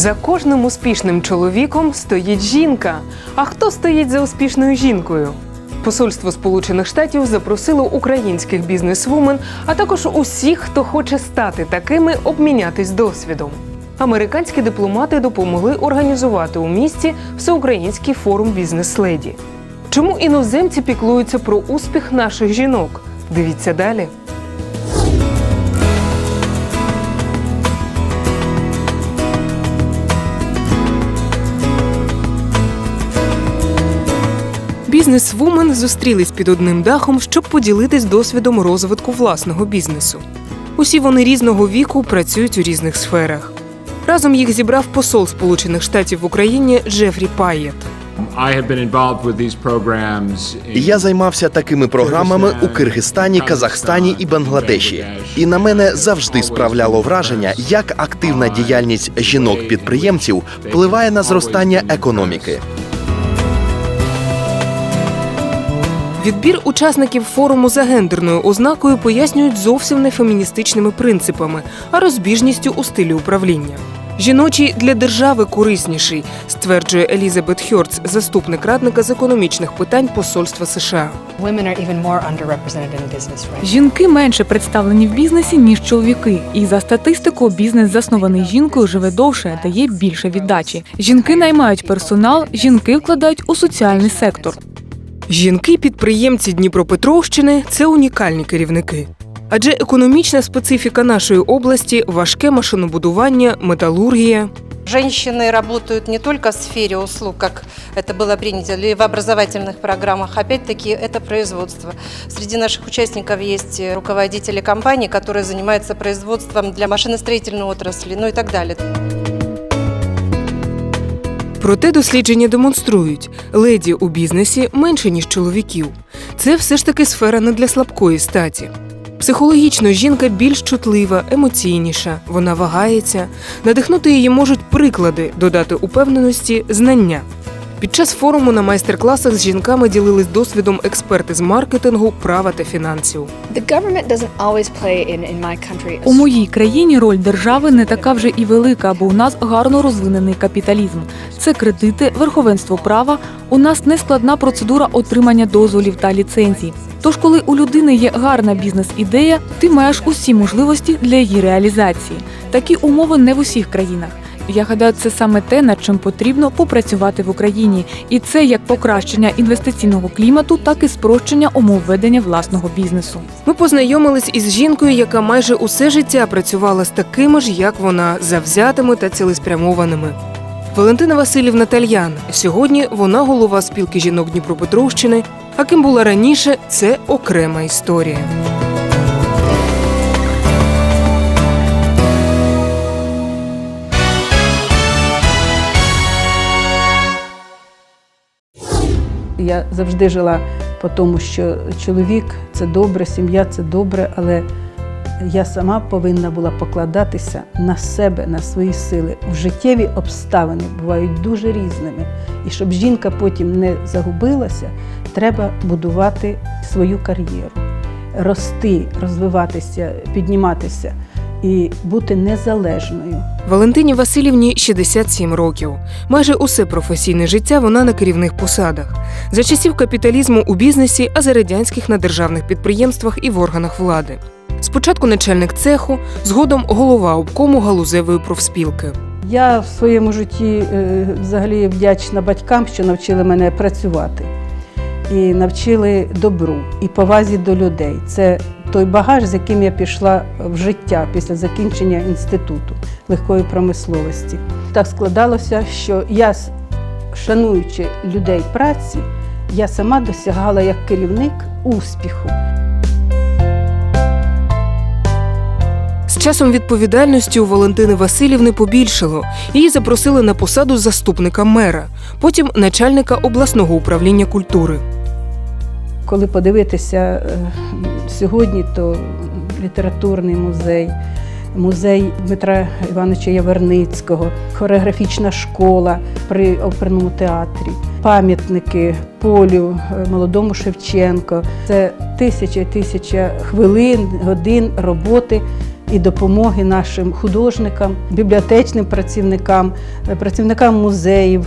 За кожним успішним чоловіком стоїть жінка. А хто стоїть за успішною жінкою? Посольство Сполучених Штатів запросило українських бізнесвумен, а також усіх, хто хоче стати такими, обмінятись досвідом. Американські дипломати допомогли організувати у місті всеукраїнський форум бізнес-леді. Чому іноземці піклуються про успіх наших жінок? Дивіться далі. Бізнес-вумен зустрілись під одним дахом, щоб поділитись досвідом розвитку власного бізнесу. Усі вони різного віку працюють у різних сферах. Разом їх зібрав посол Сполучених Штатів в Україні Джефрі in Я займався такими програмами у Киргизстані, Казахстані і Бангладеші. І на мене завжди справляло враження, як активна діяльність жінок-підприємців впливає на зростання економіки. Відбір учасників форуму за гендерною ознакою пояснюють зовсім не феміністичними принципами, а розбіжністю у стилі управління. Жіночий для держави корисніший, стверджує Елізабет Хьорц, заступник радника з економічних питань посольства США. Жінки менше представлені в бізнесі ніж чоловіки, і за статистикою бізнес заснований жінкою живе довше, дає більше віддачі. Жінки наймають персонал, жінки вкладають у соціальний сектор. Жінки-підприємці Дніпропетровщини це унікальні керівники. Адже економічна специфіка нашої області важке машинобудування, металургія. Женщины работают не только в сфере услуг, как это было принято, или в образовательных программах. Опять-таки, это производство. Среди наших участников есть э, руководители компаний, которые занимаются производством для машиностроительной отрасли, ну и так далее. Проте дослідження демонструють, леді у бізнесі менше ніж чоловіків. Це все ж таки сфера не для слабкої статі. Психологічно жінка більш чутлива, емоційніша, вона вагається. Надихнути її можуть приклади, додати упевненості, знання. Під час форуму на майстер-класах з жінками ділились досвідом експерти з маркетингу, права та фінансів. У моїй країні роль держави не така вже і велика, бо у нас гарно розвинений капіталізм. Це кредити, верховенство права. У нас нескладна процедура отримання дозволів та ліцензій. Тож, коли у людини є гарна бізнес-ідея, ти маєш усі можливості для її реалізації. Такі умови не в усіх країнах. Я гадаю, це саме те, над чим потрібно попрацювати в Україні, і це як покращення інвестиційного клімату, так і спрощення умов ведення власного бізнесу. Ми познайомились із жінкою, яка майже усе життя працювала з такими ж, як вона, завзятими та цілеспрямованими. Валентина Васильівна Тальян. Сьогодні вона голова спілки жінок Дніпропетровщини. А ким була раніше, це окрема історія. Я завжди жила по тому, що чоловік це добре, сім'я це добре, але я сама повинна була покладатися на себе, на свої сили. В життєві обставини бувають дуже різними. І щоб жінка потім не загубилася, треба будувати свою кар'єру, рости, розвиватися, підніматися і бути незалежною. Валентині Васильівні 67 років. Майже усе професійне життя вона на керівних посадах. За часів капіталізму у бізнесі, а за радянських на державних підприємствах і в органах влади. Спочатку начальник цеху, згодом голова обкому галузевої профспілки. Я в своєму житті е, взагалі вдячна батькам, що навчили мене працювати і навчили добру і повазі до людей. Це той багаж, з яким я пішла в життя після закінчення інституту легкої промисловості. Так складалося, що я, шануючи людей праці, я сама досягала як керівник успіху. З часом відповідальності у Валентини Васильівни побільшало. Її запросили на посаду заступника мера, потім начальника обласного управління культури. Коли подивитися е, сьогодні, то літературний музей, музей Дмитра Івановича Яверницького, хореографічна школа при оперному театрі, пам'ятники полю е, молодому Шевченко. Це тисяча і тисяча хвилин, годин роботи і допомоги нашим художникам, бібліотечним працівникам, е, працівникам музеїв.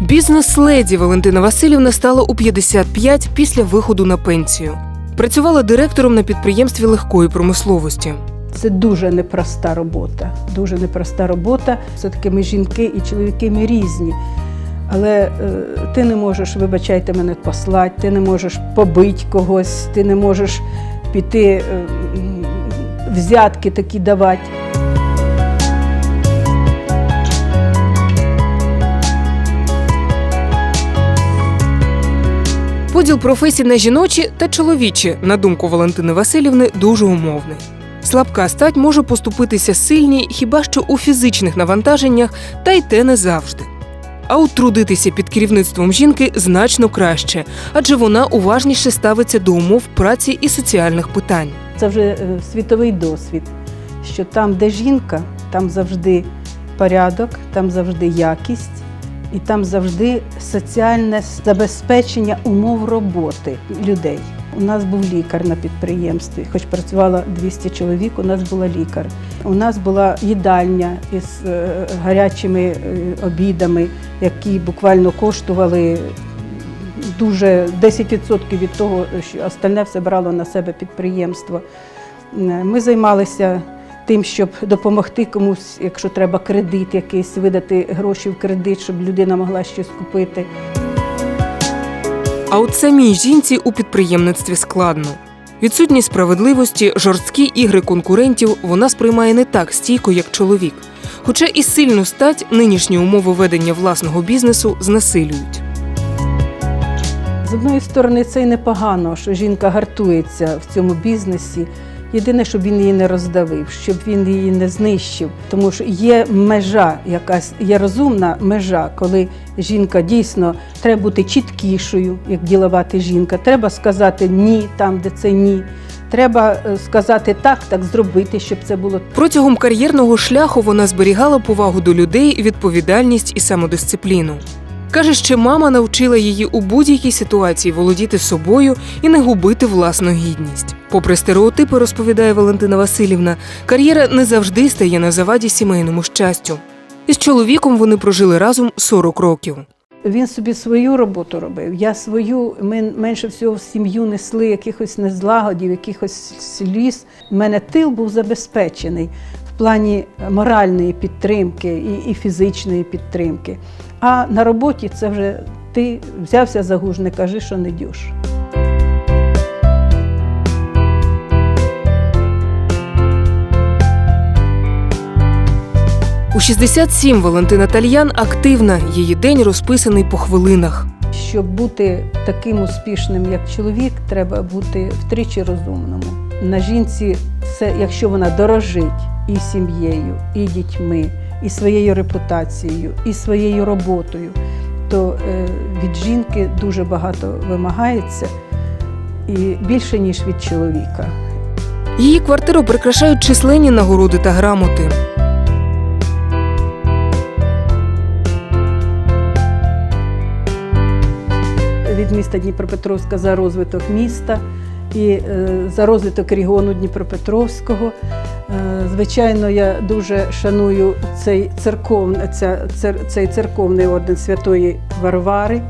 Бізнес-леді Валентина Васильівна стала у 55 після виходу на пенсію. Працювала директором на підприємстві легкої промисловості. Це дуже непроста робота. Дуже непроста робота. Все-таки ми жінки і чоловіки ми різні. Але е, ти не можеш, вибачайте мене, послати, ти не можеш побити когось, ти не можеш піти е, взятки такі давати. Поділ професій на жіночі та чоловічі, на думку Валентини Васильівни, дуже умовний. Слабка стать може поступитися сильній хіба що у фізичних навантаженнях, та й те не завжди. А от під керівництвом жінки значно краще, адже вона уважніше ставиться до умов праці і соціальних питань. Це вже е, світовий досвід, що там, де жінка, там завжди порядок, там завжди якість і там завжди соціальне забезпечення умов роботи людей. У нас був лікар на підприємстві, хоч працювало 200 чоловік, у нас була лікар. У нас була їдальня із е, гарячими е, обідами, які буквально коштували дуже 10% від того, що остальне все брало на себе підприємство. Е, Ми займалися тим, щоб допомогти комусь, якщо треба кредит якийсь, видати гроші в кредит, щоб людина могла щось купити. А от самій жінці у підприємництві складно. Відсутність справедливості, жорсткі ігри конкурентів вона сприймає не так стійко, як чоловік. Хоча і сильну стать нинішні умови ведення власного бізнесу знесилюють. Одної сторони, це й непогано, що жінка гартується в цьому бізнесі. Єдине, щоб він її не роздавив, щоб він її не знищив. Тому що є межа, якась є розумна межа, коли жінка дійсно треба бути чіткішою, як діловати жінка. Треба сказати ні там, де це ні. Треба е, сказати так, так зробити, щоб це було Протягом кар'єрного шляху вона зберігала повагу до людей, відповідальність і самодисципліну. Каже, що мама навчила її у будь-якій ситуації володіти собою і не губити власну гідність. Попри стереотипи, розповідає Валентина Васильівна, кар'єра не завжди стає на заваді сімейному щастю. Із чоловіком вони прожили разом 40 років. Він собі свою роботу робив. Я свою, ми менше всього в сім'ю несли якихось незлагодів, якихось сліз. У мене тил був забезпечений в плані моральної підтримки і, і фізичної підтримки. А на роботі це вже ти взявся за гуж, не кажи, що не дюш. У 67 Валентина Тальян активна. Її день розписаний по хвилинах. Щоб бути таким успішним, як чоловік, треба бути втричі розумному. На жінці, це якщо вона дорожить і сім'єю, і дітьми, і своєю репутацією, і своєю роботою, то е, від жінки дуже багато вимагається і більше, ніж від чоловіка. Її квартиру прикрашають численні нагороди та грамоти. від міста Дніпропетровська за розвиток міста і е, за розвиток регіону Дніпропетровського. Е, Звичайно, я дуже шаную цей церковний, цей церковний орден Святої Варвари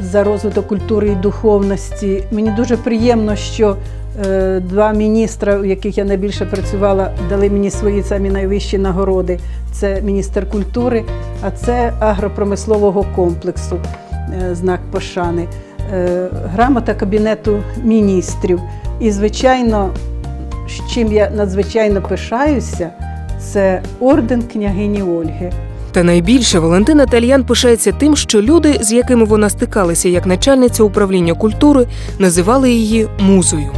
за розвиток культури і духовності. Мені дуже приємно, що е, два міністра, у яких я найбільше працювала, дали мені свої самі найвищі нагороди. Це міністр культури, а це агропромислового комплексу е, знак пошани, грамота Кабінету міністрів. І, звичайно, з чим я надзвичайно пишаюся, це орден княгині Ольги. Та найбільше Валентина Тальян пишається тим, що люди, з якими вона стикалася як начальниця управління культури, називали її музою.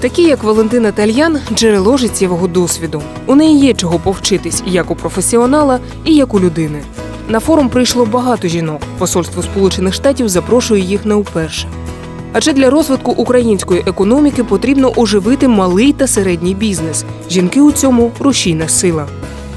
Такі, як Валентина Тальян, джерело життєвого досвіду. У неї є чого повчитись як у професіонала, і як у людини. На форум прийшло багато жінок. Посольство Сполучених Штатів запрошує їх не вперше. Адже для розвитку української економіки потрібно оживити малий та середній бізнес. Жінки у цьому рушійна сила.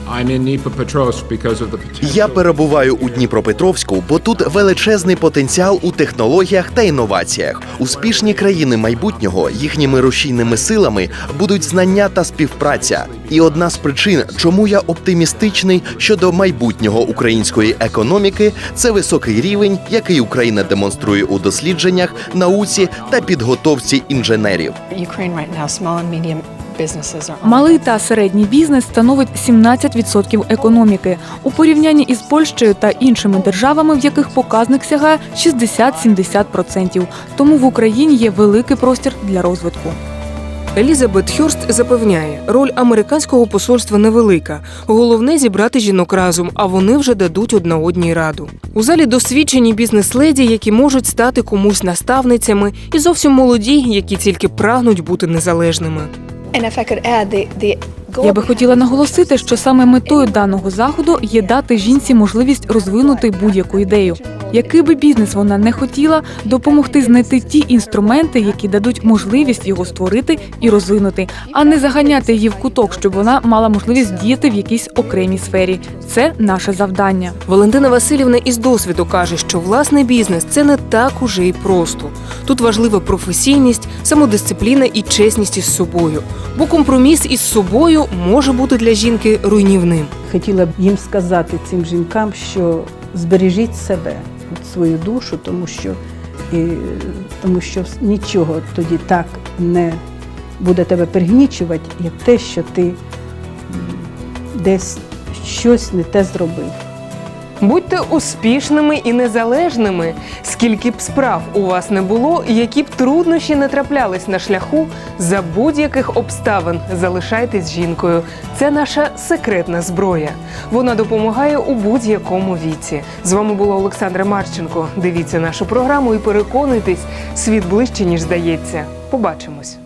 I'm in Dnipropetrovsk because of the potential. Я перебуваю у Дніпропетровську, бо тут величезний потенціал у технологіях та інноваціях. Успішні країни майбутнього їхніми рушійними силами будуть знання та співпраця. І одна з причин, чому я оптимістичний щодо майбутнього української економіки, це високий рівень, який Україна демонструє у дослідженнях, науці та підготовці інженерів. Ukraine right now, small and medium businesses are. Малий та середній бізнес становить 17% економіки у порівнянні із Польщею та іншими державами, в яких показник сягає 60-70%. Тому в Україні є великий простір для розвитку. Елізабет Хьорст запевняє, роль американського посольства невелика. Головне зібрати жінок разом, а вони вже дадуть одна одній раду. У залі досвідчені бізнес-леді, які можуть стати комусь наставницями, і зовсім молоді, які тільки прагнуть бути незалежними. Я би хотіла наголосити, що саме метою даного заходу є дати жінці можливість розвинути будь-яку ідею. Який би бізнес вона не хотіла, допомогти знайти ті інструменти, які дадуть можливість його створити і розвинути, а не заганяти її в куток, щоб вона мала можливість діяти в якійсь окремій сфері. Це наше завдання. Валентина Васильівна із досвіду каже, що власний бізнес це не так уже й просто. Тут важлива професійність, самодисципліна і чесність із собою. Бо компроміс із собою може бути для жінки руйнівним. Хотіла б їм сказати цим жінкам, що збережіть себе, свою душу, тому що, і, тому що нічого тоді так не буде тебе пригнічувати, як те, що ти десь щось не те зробив. Будьте успішними і незалежними. Скільки б справ у вас не було, які б труднощі не траплялись на шляху, за будь-яких обставин залишайтесь жінкою. Це наша секретна зброя. Вона допомагає у будь-якому віці. З вами була Олександра Марченко. Дивіться нашу програму і переконуйтесь, світ ближче ніж здається. Побачимось.